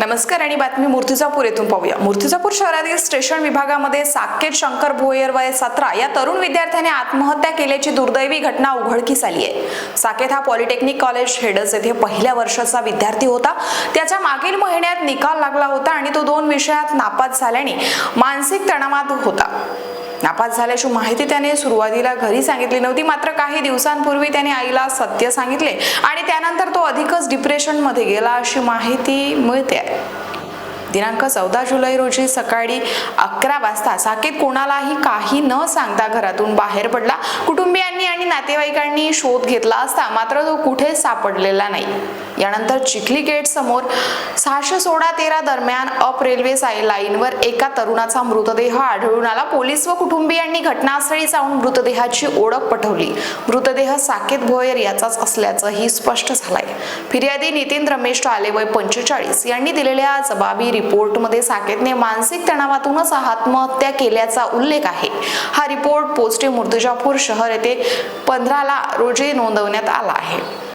नमस्कार आणि बातमी मूर्तिजापूर येथून पाहूया. मूर्तिजापूर शहरातील स्टेशन विभागामध्ये साकेत शंकर भोयर वय सतरा या तरुण विद्यार्थ्याने आत्महत्या केल्याची दुर्दैवी घटना उघडकीस आली आहे. साकेत हा पॉलिटेक्निक कॉलेज हेडस येथे पहिल्या वर्षाचा विद्यार्थी होता. त्याच्या मागील महिन्यात निकाल लागला होता आणि तो दोन विषयात नापास झाल्याने मानसिक तणावात होता. नापास झाल्याची माहिती त्याने सुरुवातीला घरी सांगितली नव्हती. मात्र काही दिवसांपूर्वी त्याने आईला सत्य सांगितले आणि त्यानंतर तो अधिकच डिप्रेशनमध्ये गेला अशी माहिती मिळते. दिनांक चौदा जुलै रोजी सकाळी अकरा वाजता साकेत कोणालाही काही न सांगता घरातून बाहेर पडला. कुटुंबियांनी आणि नातेवाईकांनी शोध घेतला असता मात्र तो कुठे सापडलेला नाही. यानंतर चिखली गेट समोर सहाशे सोळा तेरा दरम्यान अप रेल्वे साई लाईनवर एका तरुणाचा मृतदेह आढळून आला. पोलीस व कुटुंबियांनी घटनास्थळी जाऊन मृतदेहाची ओळख पटवली. मृतदेह साकेत भोयर याचाच असल्याचंही स्पष्ट झालंय. फिर्यादी नितीन रमेश टाले वय पंचेचाळीस यांनी दिलेल्या जबाबी रिपोर्टमध्ये साकेतने मानसिक तणावातूनच आत्महत्या केल्याचा उल्लेख आहे. हा रिपोर्ट पोस्टे मूर्तिजापूर शहर येथे पंधराला रोजी नोंदवण्यात आला आहे.